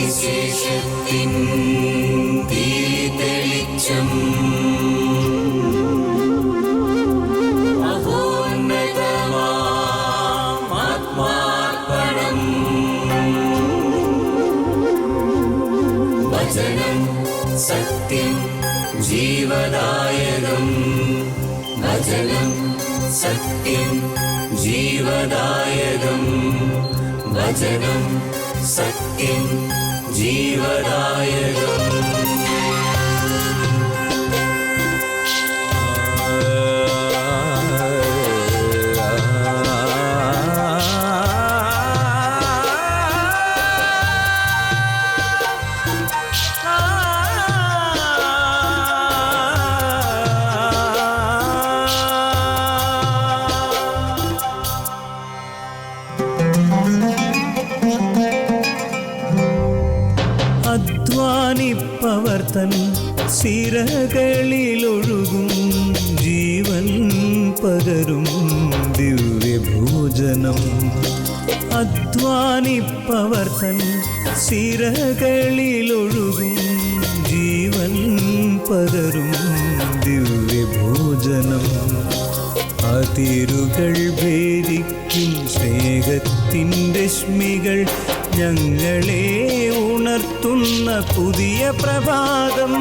സുവിശേഷത്തിൻ सत्यं जीवदायकम् वचनं सत्यं जीवदायकम्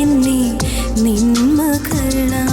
എന്നെ നിന്മകളാ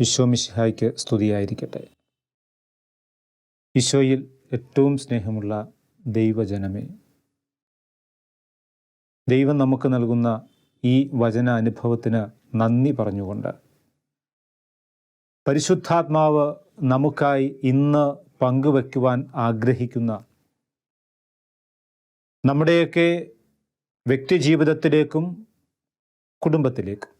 ഈശോമിശിഹായ്ക്ക് സ്തുതിയായിരിക്കട്ടെ. ഈശോയിൽ ഏറ്റവും സ്നേഹമുള്ള ദൈവജനമേ ദൈവം നമുക്ക് നൽകുന്ന ഈ വചന അനുഭവത്തിന് നന്ദി പറഞ്ഞുകൊണ്ട് പരിശുദ്ധാത്മാവ് നമുക്കായി ഇന്ന് പങ്കുവയ്ക്കുവാൻ ആഗ്രഹിക്കുന്ന നമ്മുടെയൊക്കെ വ്യക്തിജീവിതത്തിലേക്കും കുടുംബത്തിലേക്കും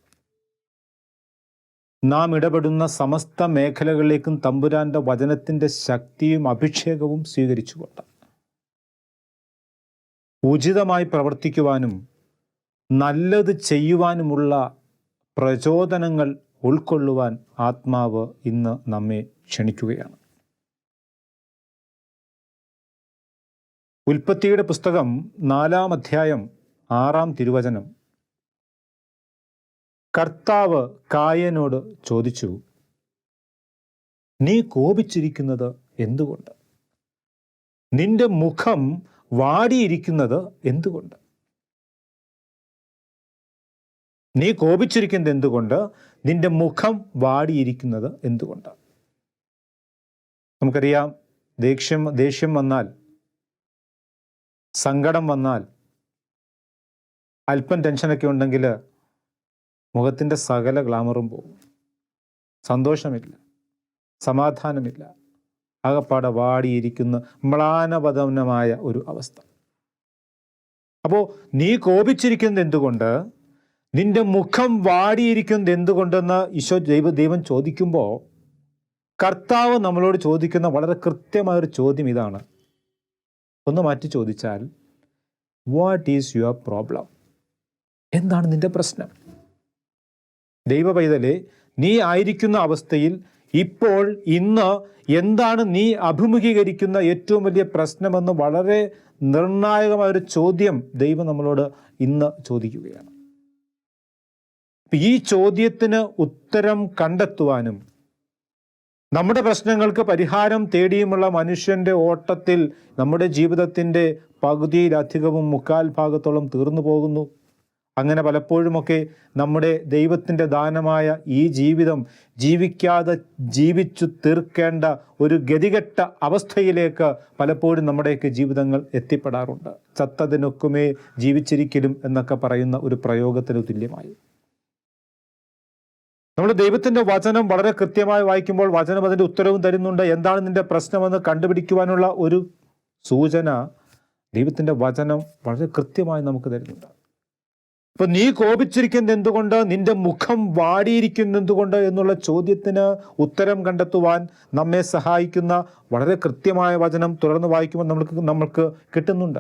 നാം ഇടപെടുന്ന സമസ്ത മേഖലകളിലേക്കും തമ്പുരാന്റെ വചനത്തിന്റെ ശക്തിയും അഭിഷേകവും സ്വീകരിച്ചുകൊണ്ട് ഉചിതമായി പ്രവർത്തിക്കുവാനും നല്ലത് ചെയ്യുവാനുമുള്ള പ്രചോദനങ്ങൾ ഉൾക്കൊള്ളുവാൻ ആത്മാവ് ഇന്ന് നമ്മെ ക്ഷണിക്കുകയാണ്. ഉൽപ്പത്തിയുടെ പുസ്തകം നാലാം അധ്യായം ആറാം തിരുവചനം കർത്താവ് കായനോട് ചോദിച്ചു നീ കോപിച്ചിരിക്കുന്നത് എന്തുകൊണ്ട്? നിന്റെ മുഖം വാടിയിരിക്കുന്നത് എന്തുകൊണ്ട്? നീ കോപിച്ചിരിക്കുന്നത് എന്തുകൊണ്ട്? നിന്റെ മുഖം വാടിയിരിക്കുന്നത് എന്തുകൊണ്ട്? നമുക്കറിയാം ദേഷ്യം ദേഷ്യം വന്നാൽ സങ്കടം വന്നാൽ അല്പം ടെൻഷനൊക്കെ ഉണ്ടെങ്കിൽ മുഖത്തിന്റെ സകല ഗ്ലാമറും പോകും സന്തോഷമില്ല. സമാധാനമില്ല. ആകപ്പാടെ വാടിയിരിക്കുന്ന മ്ലാനപതനമായ ഒരു അവസ്ഥ. അപ്പോൾ നീ കോപിച്ചിരിക്കുന്നത് എന്തുകൊണ്ട്? നിന്റെ മുഖം വാടിയിരിക്കുന്നത് എന്തുകൊണ്ടെന്ന് ഈശോ ദൈവ ദൈവം ചോദിക്കുമ്പോൾ കർത്താവ് നമ്മളോട് ചോദിക്കുന്ന വളരെ കൃത്യമായൊരു ചോദ്യം ഇതാണ്. ഒന്ന് മാറ്റി ചോദിച്ചാൽ വാട്ട് ഈസ് യുവർ പ്രോബ്ലം എന്താണ് നിന്റെ പ്രശ്നം? ദൈവ പൈതലെ നീ ആയിരിക്കുന്ന അവസ്ഥയിൽ ഇപ്പോൾ ഇന്ന് എന്താണ് നീ അഭിമുഖീകരിക്കുന്ന ഏറ്റവും വലിയ പ്രശ്നമെന്ന് വളരെ നിർണായകമായ ഒരു ചോദ്യം ദൈവം നമ്മളോട് ഇന്ന് ചോദിക്കുകയാണ്. ഈ ചോദ്യത്തിന് ഉത്തരം കണ്ടെത്തുവാനും നമ്മുടെ പ്രശ്നങ്ങൾക്ക് പരിഹാരം തേടിയുമുള്ള മനുഷ്യന്റെ ഓട്ടത്തിൽ നമ്മുടെ ജീവിതത്തിന്റെ പകുതിയിലധികവും മുക്കാൽ ഭാഗത്തോളം തീർന്നു പോകുന്നു. അങ്ങനെ പലപ്പോഴുമൊക്കെ നമ്മുടെ ദൈവത്തിന്റെ ദാനമായ ഈ ജീവിതം ജീവിക്കാതെ ജീവിച്ചു തീർക്കേണ്ട ഒരു ഗതികെട്ട അവസ്ഥയിലേക്ക് പലപ്പോഴും നമ്മുടെയൊക്കെ ജീവിതങ്ങൾ എത്തിപ്പെടാറുണ്ട്. ചത്തതിനൊക്കുമേ ജീവിച്ചിരിക്കലും എന്നൊക്കെ പറയുന്ന ഒരു പ്രയോഗത്തിന് തുല്യമായി. നമ്മൾ ദൈവത്തിന്റെ വചനം വളരെ കൃത്യമായി വായിക്കുമ്പോൾ വചനം അതിന്റെ ഉത്തരവും തരുന്നുണ്ട്. എന്താണ് നിന്റെ പ്രശ്നമെന്ന് കണ്ടുപിടിക്കുവാനുള്ള ഒരു സൂചന ദൈവത്തിന്റെ വചനം വളരെ കൃത്യമായി നമുക്ക് തരുന്നുണ്ട്. ഇപ്പൊ നീ കോപിച്ചിരിക്കുന്നത് എന്തുകൊണ്ട്? നിന്റെ മുഖം വാടിയിരിക്കുന്നത് എന്തുകൊണ്ട് എന്നുള്ള ചോദ്യത്തിന് ഉത്തരം കണ്ടെത്തുവാൻ നമ്മെ സഹായിക്കുന്ന വളരെ കൃത്യമായ വചനം തുടർന്ന് വായിക്കുമ്പോൾ നമ്മൾക്ക് നമ്മൾക്ക് കിട്ടുന്നുണ്ട്.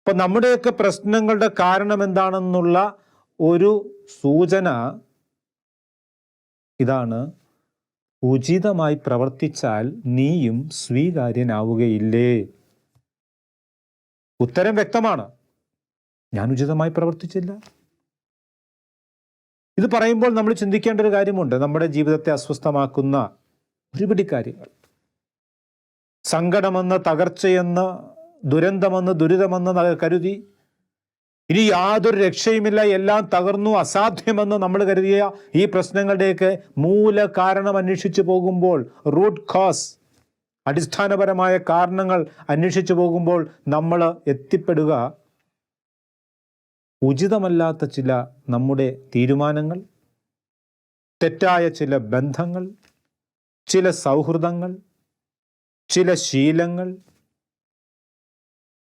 അപ്പൊ നമ്മുടെയൊക്കെ പ്രശ്നങ്ങളുടെ കാരണം എന്താണെന്നുള്ള ഒരു സൂചന ഇതാണ്. ഉചിതമായി പ്രവർത്തിച്ചാൽ നീയും സ്വീകാര്യനാവുകയില്ലേ? ഉത്തരം വ്യക്തമാണ്. ഞാൻ ഉചിതമായി പ്രവർത്തിച്ചില്ല. ഇത് പറയുമ്പോൾ നമ്മൾ ചിന്തിക്കേണ്ട ഒരു കാര്യമുണ്ട്. നമ്മുടെ ജീവിതത്തെ അസ്വസ്ഥമാക്കുന്ന ഒരുപിടി കാര്യങ്ങൾ. സങ്കടമെന്ന് തകർച്ചയെന്ന് ദുരന്തമെന്ന് ദുരിതമെന്ന് കരുതി ഇനി യാതൊരു രക്ഷയുമില്ല. എല്ലാം തകർന്നു അസാധ്യമെന്ന് നമ്മൾ കരുതിയ ഈ പ്രശ്നങ്ങളുടെയൊക്കെ മൂല കാരണം അന്വേഷിച്ചു പോകുമ്പോൾ റൂട്ട് കോസ് അടിസ്ഥാനപരമായ കാരണങ്ങൾ അന്വേഷിച്ചു പോകുമ്പോൾ നമ്മൾ എത്തിപ്പെടുക ഉചിതമല്ലാത്ത ചില നമ്മുടെ തീരുമാനങ്ങൾ തെറ്റായ ചില ബന്ധങ്ങൾ ചില സൗഹൃദങ്ങൾ ചില ശീലങ്ങൾ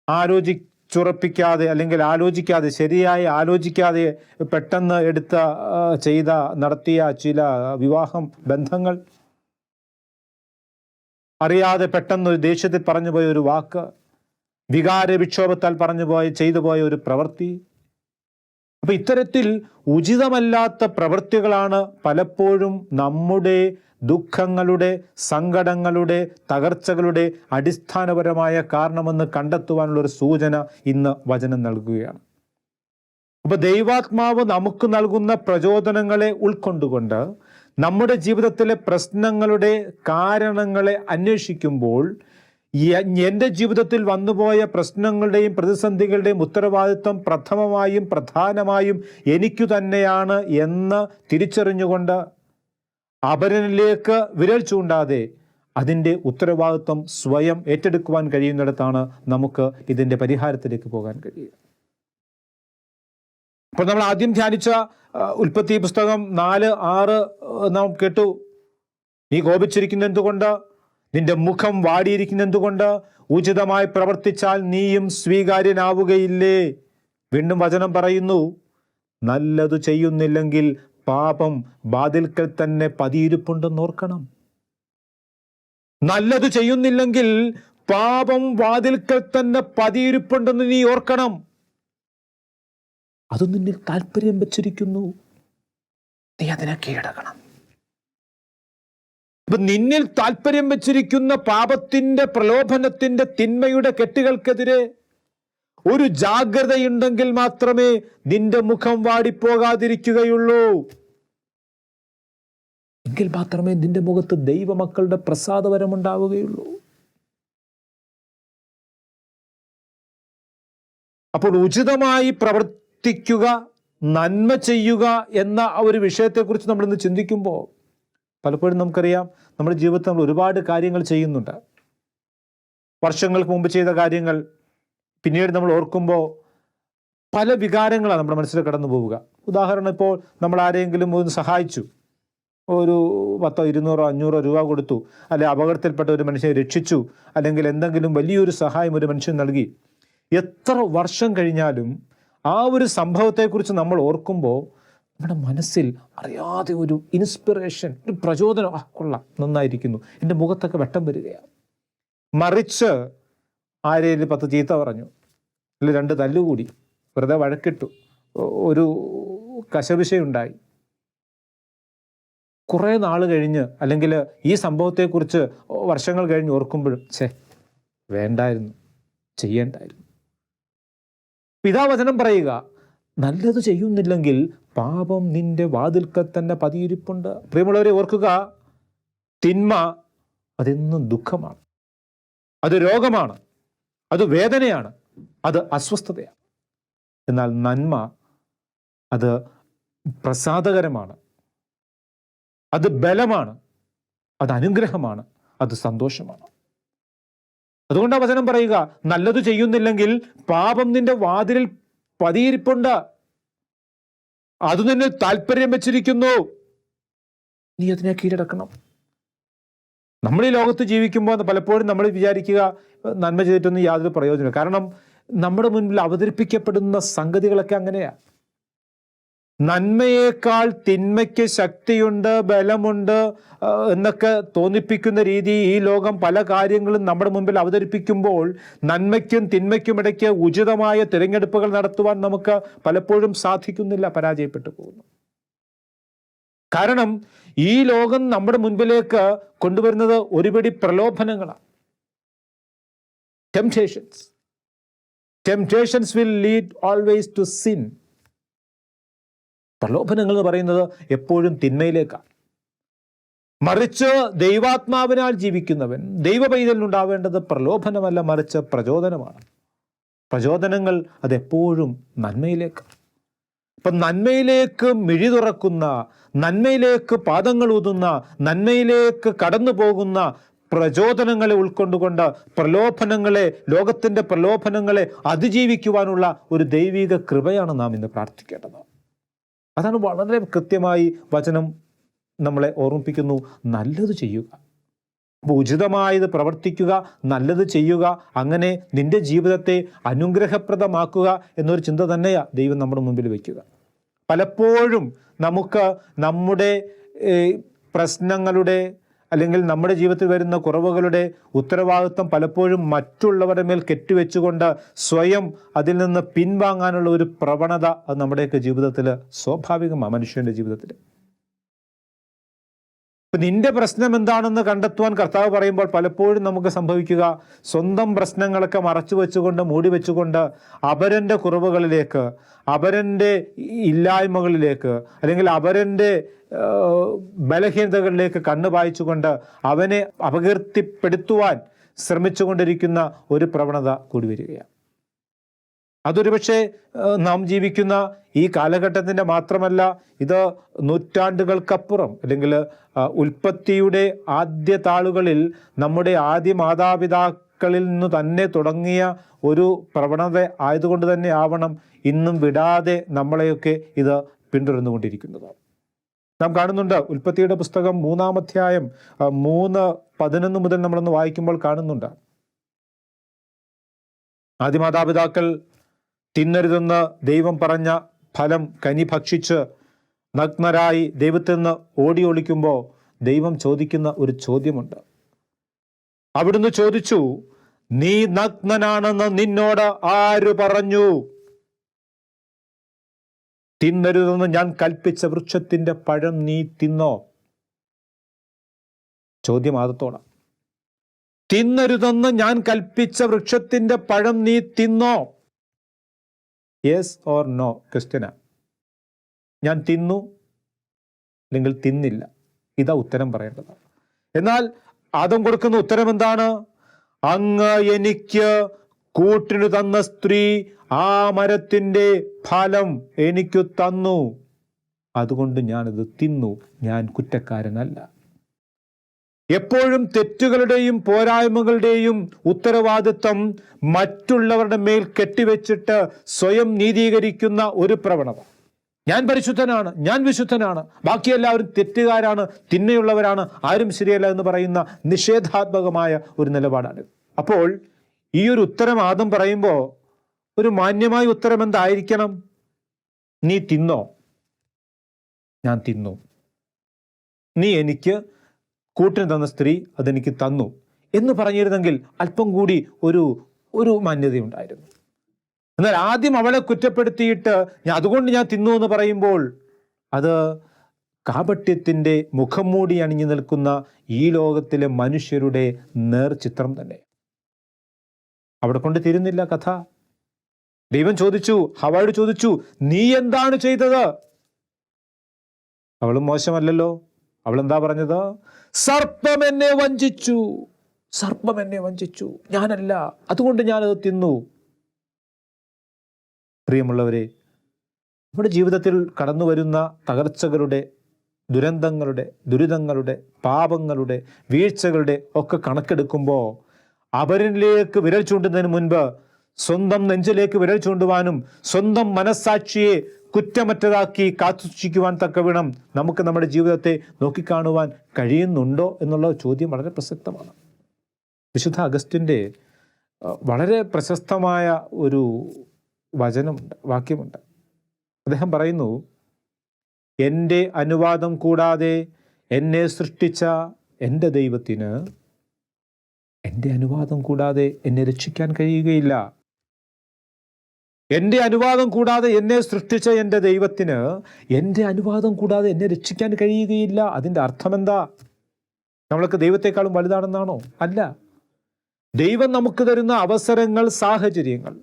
ആലോചിച്ചുറപ്പിക്കാതെ അല്ലെങ്കിൽ ആലോചിക്കാതെ ശരിയായി ആലോചിക്കാതെ പെട്ടെന്ന് എടുത്ത ചെയ്ത നടത്തിയ ചില വിവാഹം ബന്ധങ്ങൾ അറിയാതെ പെട്ടെന്ന് ഒരു ദേഷ്യത്തിൽ പറഞ്ഞു പോയ ഒരു വാക്ക് വികാര വിക്ഷോഭത്താൽ പറഞ്ഞു പോയ ചെയ്തു പോയ ഒരു പ്രവൃത്തി അപ്പൊ ഇത്തരത്തിൽ ഉചിതമല്ലാത്ത പ്രവൃത്തികളാണ് പലപ്പോഴും നമ്മുടെ ദുഃഖങ്ങളുടെ സങ്കടങ്ങളുടെ തകർച്ചകളുടെ അടിസ്ഥാനപരമായ കാരണമെന്ന് കണ്ടെത്തുവാനുള്ള ഒരു സൂചന ഇന്ന് വചനം നൽകുകയാണ്. അപ്പൊ ദൈവാത്മാവ് നമുക്ക് നൽകുന്ന പ്രചോദനങ്ങളെ ഉൾക്കൊണ്ടുകൊണ്ട് നമ്മുടെ ജീവിതത്തിലെ പ്രശ്നങ്ങളുടെ കാരണങ്ങളെ അന്വേഷിക്കുമ്പോൾ എന്റെ ജീവിതത്തിൽ വന്നുപോയ പ്രശ്നങ്ങളുടെയും പ്രതിസന്ധികളുടെയും ഉത്തരവാദിത്വം പ്രഥമമായും പ്രധാനമായും എനിക്കു തന്നെയാണ് എന്ന് തിരിച്ചറിഞ്ഞുകൊണ്ട് അപരനിലേക്ക് വിരൽ ചൂണ്ടാതെ അതിന്റെ ഉത്തരവാദിത്വം സ്വയം ഏറ്റെടുക്കുവാൻ കഴിയുന്നിടത്താണ് നമുക്ക് ഇതിന്റെ പരിഹാരത്തിലേക്ക് പോകാൻ കഴിയുക. അപ്പോൾ നമ്മൾ ആദ്യം ധ്യാനിച്ച ഉൽപ്പത്തി പുസ്തകം നാല് ആറ് നാം കേട്ടു. നീ കോപിച്ചിരിക്കുന്ന എന്തുകൊണ്ട്? നിന്റെ മുഖം വാടിയിരിക്കുന്ന എന്തുകൊണ്ട് ഉചിതമായി പ്രവർത്തിച്ചാൽ നീയും സ്വീകാര്യനാവുകയില്ലേ? വീണ്ടും വചനം പറയുന്നു നല്ലതു ചെയ്യുന്നില്ലെങ്കിൽ പാപം ബാതിൽക്കൽ തന്നെ പതിയിരിപ്പുണ്ടെന്ന് ഓർക്കണം. നല്ലത് ചെയ്യുന്നില്ലെങ്കിൽ പാപം വാതിൽക്കൽ തന്നെ പതിയിരിപ്പുണ്ടെന്ന് നീ ഓർക്കണം. അത് നിന്നിൽ താല്പര്യം വെച്ചിരിക്കുന്നു. നീ അതിനെ കീഴടക്കണം. അപ്പൊ നിന്നിൽ താല്പര്യം വെച്ചിരിക്കുന്ന പാപത്തിന്റെ പ്രലോഭനത്തിന്റെ തിന്മയുടെ കെട്ടുകൾക്കെതിരെ ഒരു ജാഗ്രതയുണ്ടെങ്കിൽ മാത്രമേ നിന്റെ മുഖം വാടിപ്പോകാതിരിക്കുകയുള്ളൂ. എങ്കിൽ മാത്രമേ നിന്റെ മുഖത്ത് ദൈവമക്കളുടെ പ്രസാദപരമുണ്ടാവുകയുള്ളൂ അപ്പോൾ ഉചിതമായി പ്രവർത്തിക്കുക നന്മ ചെയ്യുക എന്ന ഒരു വിഷയത്തെക്കുറിച്ച് നമ്മൾ ഇന്ന് ചിന്തിക്കുമ്പോൾ പലപ്പോഴും നമുക്കറിയാം നമ്മുടെ ജീവിതത്തിൽ നമ്മൾ ഒരുപാട് കാര്യങ്ങൾ ചെയ്യുന്നുണ്ട്. വർഷങ്ങൾക്ക് മുമ്പ് ചെയ്ത കാര്യങ്ങൾ പിന്നീട് നമ്മൾ ഓർക്കുമ്പോൾ പല വികാരങ്ങളാണ് നമ്മുടെ മനസ്സിൽ കടന്നു പോവുക. ഉദാഹരണം ഇപ്പോൾ നമ്മൾ ആരെങ്കിലും ഒന്ന് സഹായിച്ചു. ഒരു പത്തോ ഇരുന്നൂറോ അഞ്ഞൂറോ രൂപ കൊടുത്തു. അല്ലെ അപകടത്തിൽപ്പെട്ട ഒരു മനുഷ്യനെ രക്ഷിച്ചു. അല്ലെങ്കിൽ എന്തെങ്കിലും വലിയൊരു സഹായം ഒരു മനുഷ്യൻ നൽകി. എത്ര വർഷം കഴിഞ്ഞാലും ആ ഒരു സംഭവത്തെക്കുറിച്ച് നമ്മൾ ഓർക്കുമ്പോൾ നമ്മുടെ മനസ്സിൽ അറിയാതെ ഒരു ഇൻസ്പിറേഷൻ ഒരു പ്രചോദനം ആ കൊള്ളാം നന്നായിരിക്കുന്നു. എന്റെ മുഖത്തൊക്കെ വെട്ടം വരികയാണ്. മറിച്ച് ആരേലും പത്ത് ചീത്ത പറഞ്ഞു അല്ലെങ്കിൽ രണ്ട് തല്ലുകൂടി വെറുതെ വഴക്കിട്ടു ഒരു കശവിശയുണ്ടായി കുറേ നാൾ കഴിഞ്ഞ് അല്ലെങ്കിൽ ഈ സംഭവത്തെക്കുറിച്ച് വർഷങ്ങൾ കഴിഞ്ഞ് ഓർക്കുമ്പോഴും ഛേ വേണ്ടായിരുന്നു ചെയ്യേണ്ടായിരുന്നു. പിതാവചനം പറയുക നല്ലത് ചെയ്യുന്നില്ലെങ്കിൽ പാപം നിന്റെ വാതിൽക്കൽ തന്നെ പതിയിരിപ്പുണ്ട്. പ്രിയമുള്ളവരെ ഓർക്കുക തിന്മ അതെന്നും ദുഃഖമാണ്. അത് രോഗമാണ്. അത് വേദനയാണ്. അത് അസ്വസ്ഥതയാണ്. എന്നാൽ നന്മ അത് പ്രസാദകരമാണ്. അത് ബലമാണ്. അത് അനുഗ്രഹമാണ്. അത് സന്തോഷമാണ്. അതുകൊണ്ട് വചനം പറയുക നല്ലത് ചെയ്യുന്നില്ലെങ്കിൽ പാപം നിന്റെ വാതിലിൽ പതിയിരിപ്പുണ്ട്. അത് നിന്നെ താല്പര്യം വെച്ചിരിക്കുന്നു. നീ അതിനെ കീഴടക്കണം. നമ്മൾ ഈ ലോകത്ത് ജീവിക്കുമ്പോൾ പലപ്പോഴും നമ്മൾ വിചാരിക്കുക നന്മ ചെയ്തിട്ടൊന്നും യാതൊരു പ്രയോജനമില്ല. കാരണം നമ്മുടെ മുൻപിൽ അവതരിപ്പിക്കപ്പെടുന്ന സംഗതികളൊക്കെ അങ്ങനെയാ. നന്മയേക്കാൾ തിന്മയ്ക്ക് ശക്തിയുണ്ട് ബലമുണ്ട് എന്നൊക്കെ തോന്നിപ്പിക്കുന്ന രീതി ഈ ലോകം പല കാര്യങ്ങളും നമ്മുടെ മുമ്പിൽ അവതരിപ്പിക്കുമ്പോൾ നന്മയ്ക്കും തിന്മയ്ക്കും ഇടയ്ക്ക് ഉചിതമായ തിരഞ്ഞെടുപ്പുകൾ നടത്തുവാൻ നമുക്ക് പലപ്പോഴും സാധിക്കുന്നില്ല പരാജയപ്പെട്ടു പോകുന്നു. കാരണം ഈ ലോകം നമ്മുടെ മുൻപിലേക്ക് കൊണ്ടുവരുന്നത് ഒരുപിടി പ്രലോഭനങ്ങളാണ്. Temptations temptations will lead always to sin പ്രലോഭനങ്ങൾ എന്ന് പറയുന്നത് എപ്പോഴും തിന്മയിലേക്കാണ്. മറിച്ച് ദൈവാത്മാവിനാൽ ജീവിക്കുന്നവൻ ദൈവ പൈതലിനുണ്ടാവേണ്ടത് പ്രലോഭനമല്ല മറിച്ച് പ്രചോദനമാണ്. പ്രചോദനങ്ങൾ അതെപ്പോഴും നന്മയിലേക്കാണ്. ഇപ്പം നന്മയിലേക്ക് മിഴി തുറക്കുന്ന നന്മയിലേക്ക് പാദങ്ങൾ ഊതുന്ന നന്മയിലേക്ക് കടന്നു പോകുന്ന പ്രചോദനങ്ങളെ ഉൾക്കൊണ്ടുകൊണ്ട് പ്രലോഭനങ്ങളെ ലോകത്തിന്റെ പ്രലോഭനങ്ങളെ അതിജീവിക്കുവാനുള്ള ഒരു ദൈവിക കൃപയാണ് നാം ഇന്ന് പ്രാർത്ഥിക്കേണ്ടത്. അതാണ് വളരെ കൃത്യമായി വചനം നമ്മളെ ഓർമ്മിപ്പിക്കുന്നു. നല്ലത് ചെയ്യുക. അപ്പോൾ ഉചിതമായത് പ്രവർത്തിക്കുക നല്ലത് ചെയ്യുക അങ്ങനെ നിന്റെ ജീവിതത്തെ അനുഗ്രഹപ്രദമാക്കുക എന്നൊരു ചിന്ത തന്നെയാ ദൈവം നമ്മുടെ മുമ്പിൽ വയ്ക്കുക പലപ്പോഴും നമുക്ക് നമ്മുടെ പ്രശ്നങ്ങളുടെ അല്ലെങ്കിൽ നമ്മുടെ ജീവിതത്തിൽ വരുന്ന കുറവുകളുടെ ഉത്തരവാദിത്വം പലപ്പോഴും മറ്റുള്ളവരുടെ മേൽ കെട്ടിവെച്ചുകൊണ്ട് സ്വയം അതിൽ നിന്ന് പിൻവാങ്ങാനുള്ള ഒരു പ്രവണത അത് നമ്മുടെയൊക്കെ ജീവിതത്തിൽ സ്വാഭാവികമാണ് മനുഷ്യന്റെ ജീവിതത്തിൽ. ഇപ്പൊ നിന്റെ പ്രശ്നം എന്താണെന്ന് കണ്ടെത്തുവാൻ കർത്താവ് പറയുമ്പോൾ പലപ്പോഴും നമുക്ക് സംഭവിക്കുക. സ്വന്തം പ്രശ്നങ്ങളൊക്കെ മറച്ചു വെച്ചുകൊണ്ട് മൂടി വെച്ചുകൊണ്ട് അപരന്റെ കുറവുകളിലേക്ക് അപരന്റെ ഇല്ലായ്മകളിലേക്ക് അല്ലെങ്കിൽ അപരന്റെ ബലഹീനതകളിലേക്ക് കണ്ണു പായിച്ചുകൊണ്ട് അവനെ അപകീർത്തിപ്പെടുത്തുവാൻ ശ്രമിച്ചുകൊണ്ടിരിക്കുന്ന ഒരു പ്രവണത കൂടി വരികയാണ്. അതൊരു പക്ഷേ നാം ജീവിക്കുന്ന ഈ കാലഘട്ടത്തിന്റെ മാത്രമല്ല ഇത് നൂറ്റാണ്ടുകൾക്കപ്പുറം അല്ലെങ്കിൽ ഉൽപ്പത്തിയുടെ ആദ്യ താളുകളിൽ നമ്മുടെ ആദ്യ മാതാപിതാക്കളിൽ നിന്ന് തന്നെ തുടങ്ങിയ ഒരു പ്രവണത ആയതുകൊണ്ട് തന്നെ ആവണം ഇന്നും വിടാതെ നമ്മളെയൊക്കെ ഇത് പിന്തുടർന്നുകൊണ്ടിരിക്കുന്നത്. നാം കാണുന്നുണ്ട് ഉൽപ്പത്തിയുടെ പുസ്തകം മൂന്നാമധ്യായം മൂന്ന് പതിനൊന്ന് മുതൽ നമ്മളൊന്ന് വായിക്കുമ്പോൾ കാണുന്നുണ്ട്. ആദിമാതാപിതാക്കൾ തിന്നരുതെന്ന് ദൈവം പറഞ്ഞ ഫലം കനി ഭക്ഷിച്ച് നഗ്നരായി ദൈവത്തിൽ നിന്ന് ഓടി ഒളിക്കുമ്പോൾ ദൈവം ചോദിക്കുന്ന ഒരു ചോദ്യമുണ്ട്. അവിടുന്ന് ചോദിച്ചു നീ നഗ്നനാണെന്ന് നിന്നോട് ആര് പറഞ്ഞു? തിന്നരുതെന്ന് ഞാൻ കൽപ്പിച്ച വൃക്ഷത്തിന്റെ പഴം നീ തിന്നോ? ചോദ്യം ആദത്തോടാം തിന്നരുതെന്ന് ഞാൻ കൽപ്പിച്ച വൃക്ഷത്തിന്റെ പഴം നീ തിന്നോ? യെസ് ഓർ നോ ക്വസ്റ്റ്യനാണ് ഞാൻ തിന്നു അല്ലെങ്കിൽ തിന്നില്ല. ഇതാ ഉത്തരം പറയേണ്ടത്. എന്നാൽ ആദം കൊടുക്കുന്ന ഉത്തരം എന്താണ്? അങ്ങ് എനിക്ക് കൂട്ടിനു തന്ന സ്ത്രീ ആ മരത്തിന്റെ ഫലം എനിക്ക് തന്നു. അതുകൊണ്ട് ഞാനത് തിന്നു. ഞാൻ കുറ്റക്കാരനല്ല. എപ്പോഴും തെറ്റുകളുടെയും പോരായ്മകളുടെയും ഉത്തരവാദിത്വം മറ്റുള്ളവരുടെ മേൽ കെട്ടിവെച്ചിട്ട് സ്വയം നീതീകരിക്കുന്ന ഒരു പ്രവണത. ഞാൻ പരിശുദ്ധനാണ് ഞാൻ വിശുദ്ധനാണ്. ബാക്കി എല്ലാവരും തെറ്റുകാരാണ് തിന്മയുള്ളവരാണ് ആരും ശരിയല്ല എന്ന് പറയുന്ന നിഷേധാത്മകമായ ഒരു നിലപാടാണ് അപ്പോൾ ഈ ഒരു ഉത്തരം ആദ്യം പറയുമ്പോൾ ഒരു മാന്യമായ ഉത്തരം എന്തായിരിക്കണം? നീ തിന്നോ? ഞാൻ തിന്നു. നീ എനിക്ക് കൂട്ടിന് തന്ന സ്ത്രീ അതെനിക്ക് തന്നു എന്ന് പറഞ്ഞിരുന്നെങ്കിൽ അല്പം കൂടി ഒരു ഒരു മാന്യതയുണ്ടായിരുന്നു. എന്നാൽ ആദ്യം അവളെ കുറ്റപ്പെടുത്തിയിട്ട് ഞാൻ അതുകൊണ്ട് ഞാൻ തിന്നു എന്ന് പറയുമ്പോൾ അത് കാപട്യത്തിന്റെ മുഖം മൂടി അണിഞ്ഞു നിൽക്കുന്ന ഈ ലോകത്തിലെ മനുഷ്യരുടെ നേർചിത്രം തന്നെ. അവിടെ കൊണ്ട് തീരുന്നില്ല കഥ. ദൈവം ചോദിച്ചു ഹവായോട് ചോദിച്ചു നീ എന്താണ് ചെയ്തത്? അവളും മോശമല്ലല്ലോ. അവൾ എന്താ പറഞ്ഞത്? സർപ്പം എന്നെ വഞ്ചിച്ചു. സർപ്പം എന്നെ വഞ്ചിച്ചു. ഞാനല്ല. അതുകൊണ്ട് ഞാനത് തിന്നു. പ്രിയമുള്ളവരെ നമ്മുടെ ജീവിതത്തിൽ കടന്നു വരുന്ന തകർച്ചകളുടെ ദുരന്തങ്ങളുടെ ദുരിതങ്ങളുടെ പാപങ്ങളുടെ വീഴ്ചകളുടെ ഒക്കെ കണക്കെടുക്കുമ്പോൾ അവരിലേക്ക് വിരൽ ചൂണ്ടുന്നതിന് മുൻപ് സ്വന്തം നെഞ്ചിലേക്ക് വിരൽ ചൂണ്ടുവാനും സ്വന്തം മനസ്സാക്ഷിയെ കുറ്റമറ്റതാക്കി കാത്തുസൂക്ഷിക്കുവാൻ തക്കവിധം നമുക്ക് നമ്മുടെ ജീവിതത്തെ നോക്കിക്കാണുവാൻ കഴിയുന്നുണ്ടോ എന്നുള്ള ചോദ്യം വളരെ പ്രസക്തമാണ്. വിശുദ്ധ അഗസ്റ്റിന്റെ വളരെ പ്രശസ്തമായ ഒരു വചനമുണ്ട് വാക്യമുണ്ട്. അദ്ദേഹം പറയുന്നു എന്റെ അനുവാദം കൂടാതെ എന്നെ സൃഷ്ടിച്ച എന്റെ ദൈവത്തിന് എന്റെ അനുവാദം കൂടാതെ എന്നെ രക്ഷിക്കാൻ കഴിയുകയില്ല. എന്റെ അനുവാദം കൂടാതെ എന്നെ സൃഷ്ടിച്ച എന്റെ ദൈവത്തിന് എന്റെ അനുവാദം കൂടാതെ എന്നെ രക്ഷിക്കാൻ കഴിയുകയില്ല. അതിന്റെ അർത്ഥമെന്താ? നമ്മൾക്ക് ദൈവത്തെക്കാളും വലുതാണെന്നാണോ? അല്ല. ദൈവം നമുക്ക് തരുന്ന അവസരങ്ങൾ സാഹചര്യങ്ങൾ.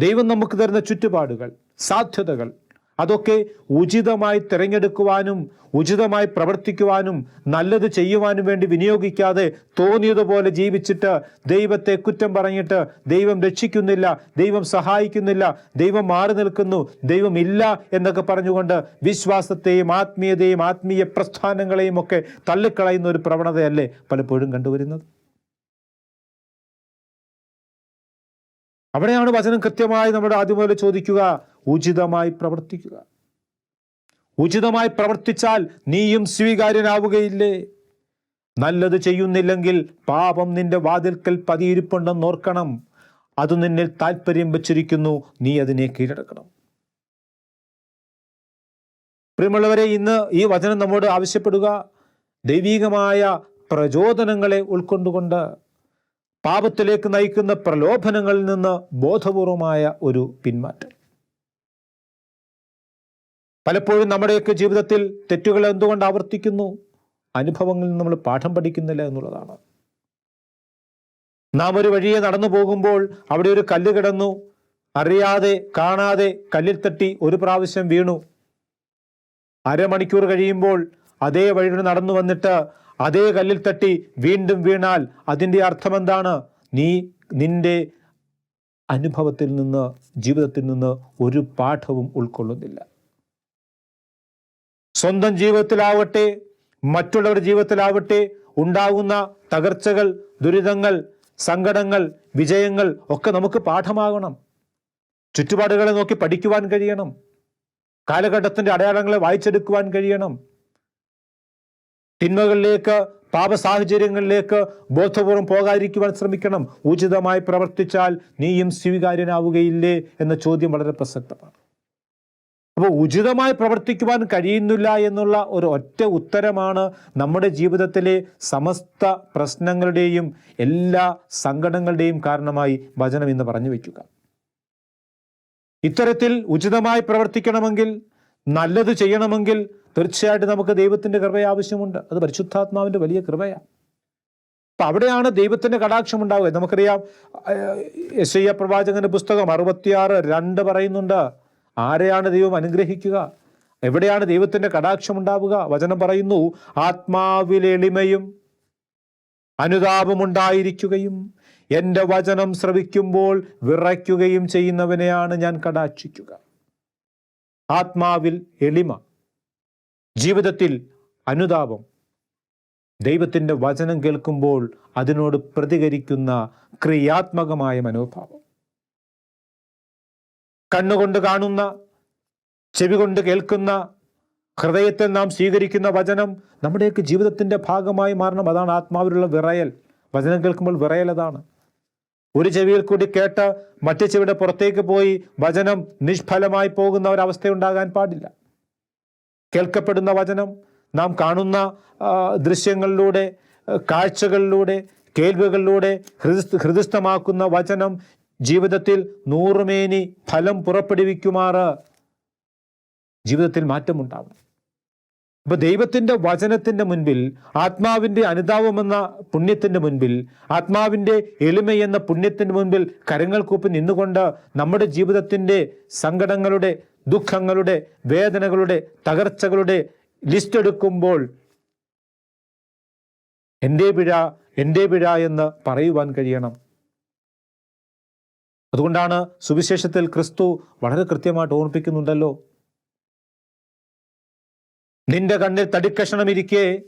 ദൈവം നമുക്ക് തരുന്ന ചുറ്റുപാടുകൾ സാധ്യതകൾ. അതൊക്കെ ഉചിതമായി തിരഞ്ഞെടുക്കുവാനും ഉചിതമായി പ്രവർത്തിക്കുവാനും നല്ലത് ചെയ്യുവാനും വേണ്ടി വിനിയോഗിക്കാതെ തോന്നിയതുപോലെ ജീവിച്ചിട്ട് ദൈവത്തെ കുറ്റം പറഞ്ഞിട്ട് ദൈവം രക്ഷിക്കുന്നില്ല ദൈവം സഹായിക്കുന്നില്ല ദൈവം മാറി നിൽക്കുന്നു ദൈവം ഇല്ല എന്നൊക്കെ പറഞ്ഞുകൊണ്ട് വിശ്വാസത്തെയും ആത്മീയതയും ആത്മീയ പ്രസ്ഥാനങ്ങളെയും ഒക്കെ തള്ളിക്കളയുന്ന ഒരു പ്രവണതയല്ലേ പലപ്പോഴും കണ്ടുവരുന്നത്? അവിടെയാണ് വചനം കൃത്യമായി നമ്മുടെ ആദ്യം മുതൽ ചോദിക്കുക. ഉചിതമായി പ്രവർത്തിക്കുക. ഉചിതമായി പ്രവർത്തിച്ചാൽ നീയും സ്വീകാര്യനാവുകയില്ലേ? നല്ലത് ചെയ്യുന്നില്ലെങ്കിൽ പാപം നിന്റെ വാതിൽക്കൽ പതിയിരിപ്പുണ്ടെന്ന് ഓർക്കണം. അത് നിന്നിൽ താല്പര്യം വച്ചിരിക്കുന്നു നീ അതിനെ കീഴടക്കണം. പ്രിയമുള്ളവരെ ഇന്ന് ഈ വചനം നമ്മോട് ആവശ്യപ്പെടുക. ദൈവികമായ പ്രചോദനങ്ങളെ ഉൾക്കൊണ്ടുകൊണ്ട് പാപത്തിലേക്ക് നയിക്കുന്ന പ്രലോഭനങ്ങളിൽ നിന്ന് ബോധപൂർവമായ ഒരു പിന്മാറ്റം. പലപ്പോഴും നമ്മുടെയൊക്കെ ജീവിതത്തിൽ തെറ്റുകൾ എന്തുകൊണ്ട് ആവർത്തിക്കുന്നു? അനുഭവങ്ങളിൽ നിന്ന് നമ്മൾ പാഠം പഠിക്കുന്നില്ല എന്നുള്ളതാണ്. നാം ഒരു വഴിയെ നടന്നു പോകുമ്പോൾ അവിടെ ഒരു കല്ല് കിടന്നു. അറിയാതെ കാണാതെ കല്ലിൽ തട്ടി ഒരു പ്രാവശ്യം വീണു. അരമണിക്കൂർ കഴിയുമ്പോൾ അതേ വഴിയിൽ നടന്നു വന്നിട്ട് അതേ കല്ലിൽ തട്ടി വീണ്ടും വീണാൽ അതിന്റെ അർത്ഥം എന്താണ് നീ നിന്റെ അനുഭവത്തിൽ നിന്ന് ജീവിതത്തിൽ നിന്ന് ഒരു പാഠവും ഉൾക്കൊള്ളുന്നില്ല. സ്വന്തം ജീവിതത്തിലാവട്ടെ മറ്റുള്ളവരുടെ ജീവിതത്തിലാവട്ടെ ഉണ്ടാകുന്ന തകർച്ചകൾ ദുരിതങ്ങൾ സങ്കടങ്ങൾ വിജയങ്ങൾ ഒക്കെ നമുക്ക് പാഠമാകണം. ചുറ്റുപാടുകളെ നോക്കി പഠിക്കുവാൻ കഴിയണം. കാലഘട്ടത്തിന്റെ അടയാളങ്ങളെ വായിച്ചെടുക്കുവാൻ കഴിയണം. തിന്മകളിലേക്ക് പാപ സാഹചര്യങ്ങളിലേക്ക് ബോധപൂർവം പോകാതിരിക്കുവാൻ ശ്രമിക്കണം. ഉചിതമായി പ്രവർത്തിച്ചാൽ നീയും സ്വീകാര്യനാവുകയില്ലേ എന്ന ചോദ്യം വളരെ പ്രസക്തമാണ്. അപ്പോൾ ഉചിതമായി പ്രവർത്തിക്കുവാൻ കഴിയുന്നില്ല എന്നുള്ള ഒരു ഒറ്റ ഉത്തരമാണ് നമ്മുടെ ജീവിതത്തിലെ സമസ്ത പ്രശ്നങ്ങളുടെയും എല്ലാ സങ്കടങ്ങളുടെയും കാരണമായി വചനം എന്ന് പറഞ്ഞു വയ്ക്കുക. ഇത്തരത്തിൽ ഉചിതമായി പ്രവർത്തിക്കണമെങ്കിൽ നല്ലത് ചെയ്യണമെങ്കിൽ തീർച്ചയായിട്ടും നമുക്ക് ദൈവത്തിന്റെ കൃപ ആവശ്യമുണ്ട്. അത് പരിശുദ്ധാത്മാവിന്റെ വലിയ കൃപയാണ്. അപ്പൊ അവിടെയാണ് ദൈവത്തിന്റെ കടാക്ഷം ഉണ്ടാവുക. നമുക്കറിയാം യശയ്യ പ്രവാചകന്റെ പുസ്തകം അറുപത്തിയാറ് രണ്ട് പറയുന്നുണ്ട് ആരെയാണ് ദൈവം അനുഗ്രഹിക്കുക? എവിടെയാണ് ദൈവത്തിന്റെ കടാക്ഷം ഉണ്ടാവുക? വചനം പറയുന്നു ആത്മാവിൽ എളിമയും അനുതാപമുണ്ടായിരിക്കുകയും എന്റെ വചനം ശ്രവിക്കുമ്പോൾ വിറയ്ക്കുകയും ചെയ്യുന്നവനെയാണ് ഞാൻ കടാക്ഷിക്കുക. ആത്മാവിൽ എളിമ ജീവിതത്തിൽ അനുതാപം. ദൈവത്തിന്റെ വചനം കേൾക്കുമ്പോൾ അതിനോട് പ്രതികരിക്കുന്ന ക്രിയാത്മകമായ മനോഭാവം. കണ്ണുകൊണ്ട് കാണുന്ന ചെവി കൊണ്ട് കേൾക്കുന്ന ഹൃദയത്തിൽ നാം സ്വീകരിക്കുന്ന വചനം നമ്മുടെയൊക്കെ ജീവിതത്തിന്റെ ഭാഗമായി മാറണം. അതാണ് ആത്മാവിലുള്ള വിറയൽ. വചനം കേൾക്കുമ്പോൾ വിറയൽ അതാണ്. ഒരു ചെവിയിൽ കൂടി കേട്ട് മറ്റു ചെവിയുടെ പുറത്തേക്ക് പോയി വചനം നിഷ്ഫലമായി പോകുന്ന ഒരവസ്ഥയുണ്ടാകാൻ പാടില്ല. കേൾക്കപ്പെടുന്ന വചനം നാം കാണുന്ന ദൃശ്യങ്ങളിലൂടെ കാഴ്ചകളിലൂടെ കേൾവികളിലൂടെ ഹൃദ ഹൃദയസ്ഥമാക്കുന്ന വചനം ജീവിതത്തിൽ നൂറുമേനി ഫലം പുറപ്പെടുവിക്കുമാറ് ജീവിതത്തിൽ മാറ്റമുണ്ടാവണം. അപ്പൊ ദൈവത്തിന്റെ വചനത്തിന്റെ മുൻപിൽ ആത്മാവിന്റെ അനുതാപമെന്ന പുണ്യത്തിന്റെ മുൻപിൽ ആത്മാവിന്റെ എളിമയെന്ന പുണ്യത്തിന്റെ മുൻപിൽ കരങ്ങൾ നിന്നുകൊണ്ട് നമ്മുടെ ജീവിതത്തിന്റെ സങ്കടങ്ങളുടെ ദുഃഖങ്ങളുടെ വേദനകളുടെ തകർച്ചകളുടെ ലിസ്റ്റ് എടുക്കുമ്പോൾ എന്റെ പിഴ എന്റെ പിഴ എന്ന് പറയുവാൻ കഴിയണം. അതുകൊണ്ടാണ് സുവിശേഷത്തിൽ ക്രിസ്തു വളരെ കൃത്യമായിട്ട് ഓർമ്മിപ്പിക്കുന്നുണ്ടല്ലോ. നിന്റെ കണ്ണിൽ തടിക്കഷണം ഇരിക്കെ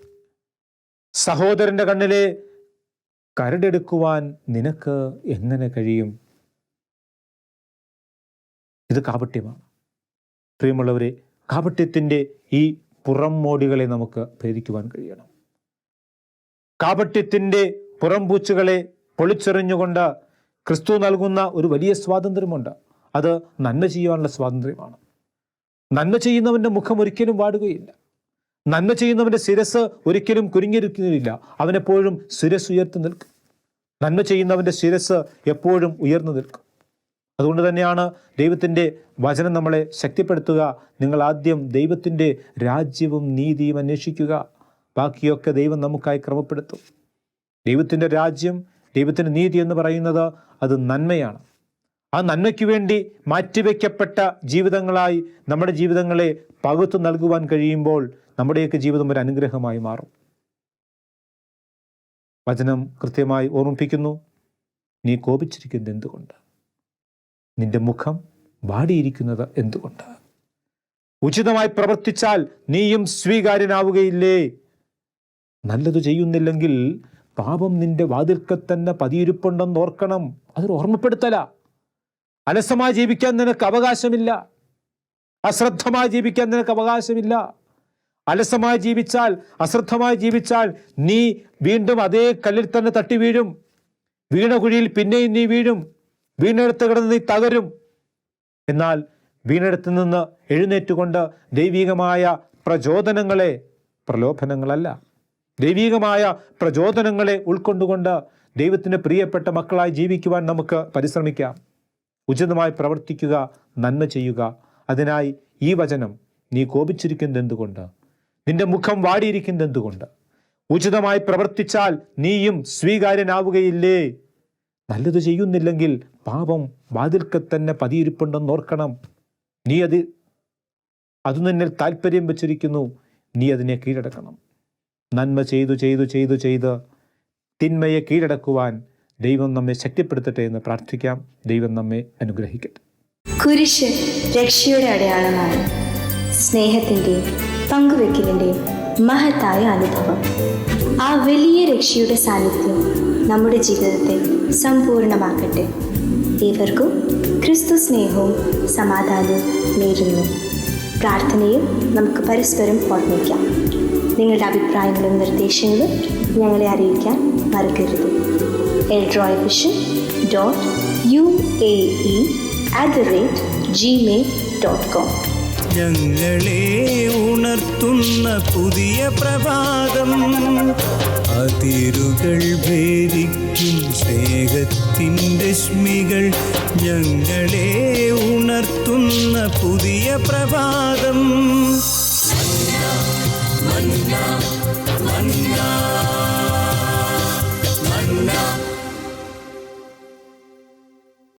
സഹോദരന്റെ കണ്ണിലെ കരടെടുക്കുവാൻ നിനക്ക് എങ്ങനെ കഴിയും? ഇത് കാപട്യമാണ്. പ്രിയമുള്ളവരെ കാപട്യത്തിന്റെ ഈ പുറംമോടികളെ നമുക്ക് ഭേദിക്കുവാൻ കഴിയണം. കാപട്യത്തിന്റെ പുറംപൂച്ചുകളെ പൊളിച്ചെറിഞ്ഞുകൊണ്ട് ക്രിസ്തു നൽകുന്ന ഒരു വലിയ സ്വാതന്ത്ര്യമുണ്ട്. അത് നന്മ ചെയ്യുവാനുള്ള സ്വാതന്ത്ര്യമാണ്. നന്മ ചെയ്യുന്നവന്റെ മുഖം ഒരിക്കലും വാടുകയില്ല. നന്മ ചെയ്യുന്നവന്റെ ശിരസ് ഒരിക്കലും കുരുങ്ങിയിരിക്കുന്നില്ല. അവനെപ്പോഴും ശിരസ് ഉയർത്തി നിൽക്കും. നന്മ ചെയ്യുന്നവന്റെ ശിരസ് എപ്പോഴും ഉയർന്നു നിൽക്കും. അതുകൊണ്ട് തന്നെയാണ് ദൈവത്തിന്റെ വചനം നമ്മളെ ശക്തിപ്പെടുത്തുക. നിങ്ങൾ ആദ്യം ദൈവത്തിന്റെ രാജ്യവും നീതിയും അന്വേഷിക്കുക. ബാക്കിയൊക്കെ ദൈവം നമുക്കായി ക്രമപ്പെടുത്തും. ദൈവത്തിന്റെ രാജ്യം ദൈവത്തിന്റെ നീതി എന്ന് പറയുന്നത് അത് നന്മയാണ്. ആ നന്മയ്ക്ക് വേണ്ടി മാറ്റിവെക്കപ്പെട്ട ജീവിതങ്ങളായി നമ്മുടെ ജീവിതങ്ങളെ പകുത്തു നൽകുവാൻ കഴിയുമ്പോൾ നമ്മുടെയൊക്കെ ജീവിതം ഒരു അനുഗ്രഹമായി മാറും. വചനം കൃത്യമായി ഓർമ്മിപ്പിക്കുന്നു. നീ കോപിച്ചിരിക്കുന്നത് എന്തുകൊണ്ട്? നിന്റെ മുഖം വാടിയിരിക്കുന്നത് എന്തുകൊണ്ട്? ഉചിതമായി പ്രവർത്തിച്ചാൽ നീയും സ്വീകാര്യനാവുകയില്ലേ? നല്ലത് ചെയ്യുന്നില്ലെങ്കിൽ പാപം നിന്റെ വാതിൽക്കൽ തന്നെ പതിയിരിപ്പുണ്ടെന്ന് ഓർക്കണം. അതൊരു ഓർമ്മപ്പെടുത്തല. അലസമായി ജീവിക്കാൻ നിനക്ക് അവകാശമില്ല. അശ്രദ്ധമായി ജീവിക്കാൻ നിനക്ക് അവകാശമില്ല. അലസമായി ജീവിച്ചാൽ അശ്രദ്ധമായി ജീവിച്ചാൽ നീ വീണ്ടും അതേ കല്ലിൽ തന്നെ തട്ടി വീഴും. വീണ കുഴിയിൽ പിന്നെയും നീ വീഴും. വീണെടുത്ത് കിടന്ന് നീ തകരും. എന്നാൽ വീണെടുത്ത് നിന്ന് എഴുന്നേറ്റുകൊണ്ട് ദൈവികമായ പ്രചോദനങ്ങളെ പ്രലോഭനങ്ങളല്ല. ദൈവികമായ പ്രചോദനങ്ങളെ ഉൾക്കൊണ്ടുകൊണ്ട് ദൈവത്തിന് പ്രിയപ്പെട്ട മക്കളായി ജീവിക്കുവാൻ നമുക്ക് പരിശ്രമിക്കാം. ഉചിതമായി പ്രവർത്തിക്കുക നന്മ ചെയ്യുക. അതിനായി ഈ വചനം നീ കോപിച്ചിരിക്കുന്നത് എന്തുകൊണ്ട്? നിന്റെ മുഖം വാടിയിരിക്കുന്നത് എന്തുകൊണ്ട്? ഉചിതമായി പ്രവർത്തിച്ചാൽ നീയും സ്വീകാര്യനാവുകയില്ലേ? നല്ലത് ചെയ്യുന്നില്ലെങ്കിൽ പാപം വാതിൽക്കൽ തന്നെ പതിയിരിപ്പുണ്ടെന്ന് ഓർക്കണം. നീ അത് അത് നിന്നിൽ താല്പര്യം വെച്ചിരിക്കുന്നു. നീ അതിനെ കീഴടക്കണം. നന്മ ചെയ്തു ചെയ്തു ചെയ്തു ചെയ്ത് തിന്മയെ കീഴടക്കുവാൻ ദൈവം നമ്മെ ശക്തിപ്പെടുത്തട്ടെ എന്ന് പ്രാർത്ഥിക്കാം. ദൈവം നമ്മെ അനുഗ്രഹിക്കട്ടെ. കുരിശ് രക്ഷയുടെ അടയാളമാണ്. സ്നേഹത്തിന്റെയും പങ്കുവെക്കലിന്റെയും മഹത്തായ അനുഭവം. ആ വലിയ രക്ഷയുടെ സാന്നിധ്യം നമ്മുടെ ജീവിതത്തെ സമ്പൂർണമാക്കട്ടെ ഏവർക്കും ക്രിസ്തു സ്നേഹവും സമാധാനവും നേരുന്നു. പ്രാർത്ഥനയിൽ നമുക്ക് പരസ്പരം ഓർമ്മിക്കാം. നിങ്ങളുടെ അഭിപ്രായങ്ങളും നിർദ്ദേശങ്ങളും ഞങ്ങളെ അറിയിക്കാൻ മറക്കരുത്. Eldroy vision dot U A E at the rate Gmail dot com ഞങ്ങളെ ഉണർത്തുന്ന പുതിയ പ്രഭാതം. അതിരുകൾ ഭേദിക്കും സ്നേഹത്തിന്റെ രശ്മികൾ. ഞങ്ങളെ ഉണർത്തുന്ന പുതിയ പ്രഭാതം. മന്ന മന്ന